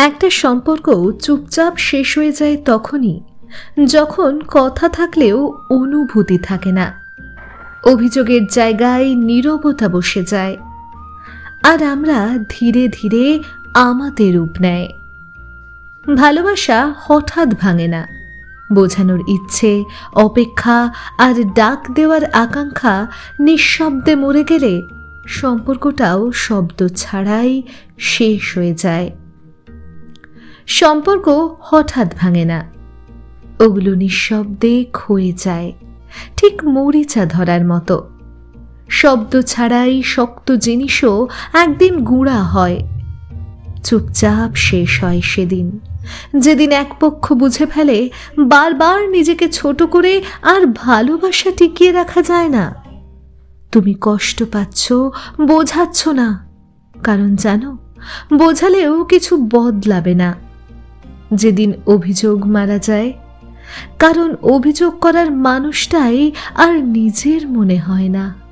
একটা সম্পর্ক চুপচাপ শেষ হয়ে যায় তখনই, যখন কথা থাকলেও অনুভূতি থাকে না। অভিযোগের জায়গায় নীরবতা বসে যায়। আর আমরা ধীরে ধীরে আমাদের রূপ নেয়। ভালোবাসা হঠাৎ ভাঙে না। বোঝানোর ইচ্ছে, অপেক্ষা আর ডাক দেওয়ার আকাঙ্ক্ষা নিঃশব্দে মরে গেলে সম্পর্কটাও শব্দ ছাড়াই শেষ হয়ে যায়। সম্পর্ক হঠাৎ ভাঙে না। ওগুলো নিঃশব্দে ক্ষয়ে যায়, ঠিক মরিচা ধরার মতো। শব্দ ছাড়াই শক্ত জিনিসও একদিন গুঁড়া হয়। চুপচাপ শেষ হয় সেদিন। যেদিন এক পক্ষ বুঝে ফেলে, বারবার নিজেকে ছোট করে আর ভালোবাসা টিকিয়ে রাখা যায় না। তুমি কষ্ট পাচ্ছ, বোঝাচ্ছ না। কারণ জানো, বোঝালেও কিছু বদলাবে না। যেদিন অভিযোগ মারা যায়। কারণ অভিযোগ করার মানুষটাই আর নিজের মনে হয় না।